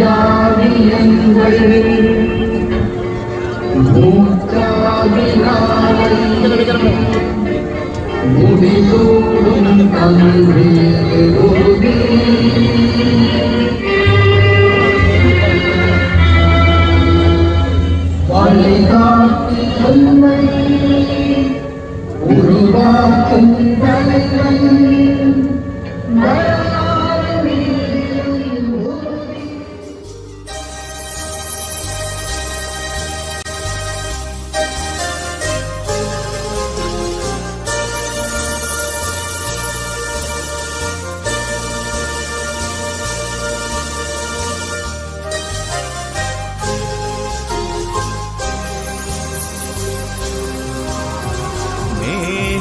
மொழியாகி எங்கள் மூச்சாகி வழிகாட்டி உருவாக்கும் தலைவன்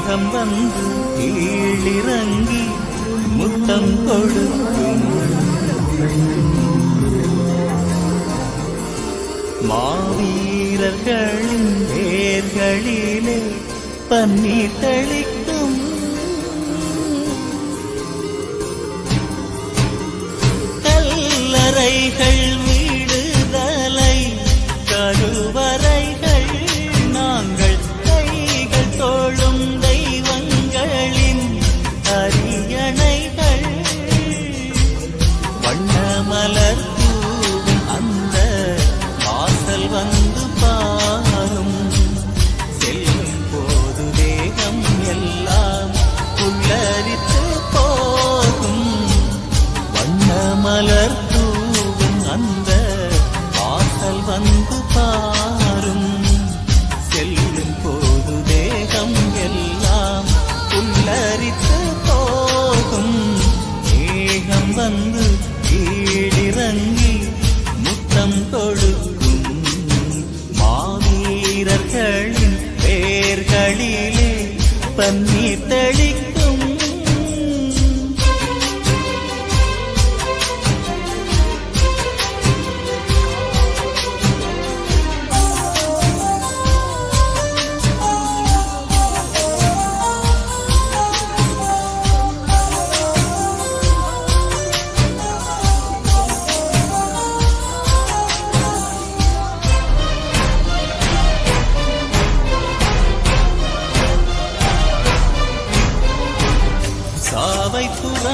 முகம் வந்து கீழிறங்கி முத்தம் கொடுக்கும். மாவீரர்களின் வேர்களிலே பன்னீர் தெளிக்கும். கல்லறைகள் மேகம்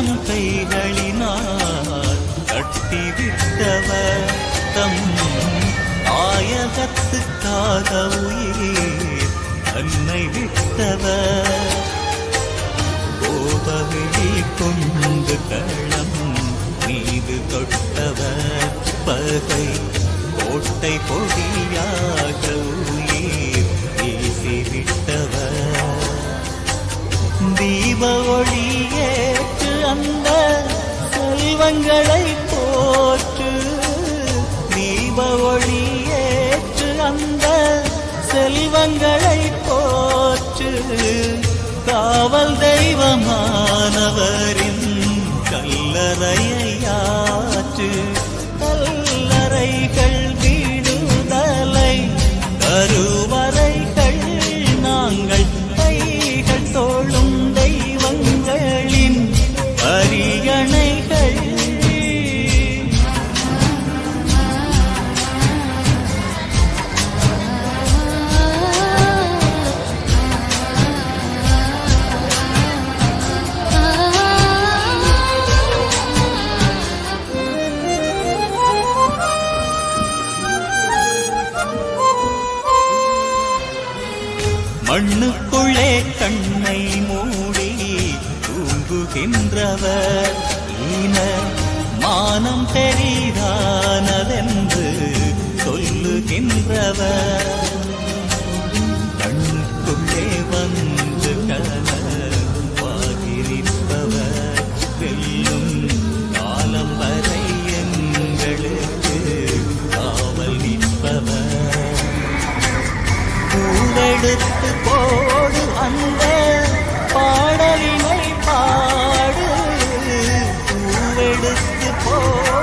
புறம் கைகளினால் கட்டிவிட்டவர் தம் ஆயகத்துக்காக உயிர் தன்னை விட்டவர். கோபவெளி கொண்டு களம் மீது தொட்டவர். பகை கோட்டை பொடியாக உயிர் வீசிவிட்டவர். தீப ஒளியே அந்த செல்வங்களை போற்று தீப ஒளியேற்று அந்த செல்வங்களை போற்று காவல் தெய்வமா உள்ளே கண்ணை மூடி தூங்குகின்றவர். ஈன மானம் பெரிதானதென்று சொல்லுகின்றவர். Mr. Paul.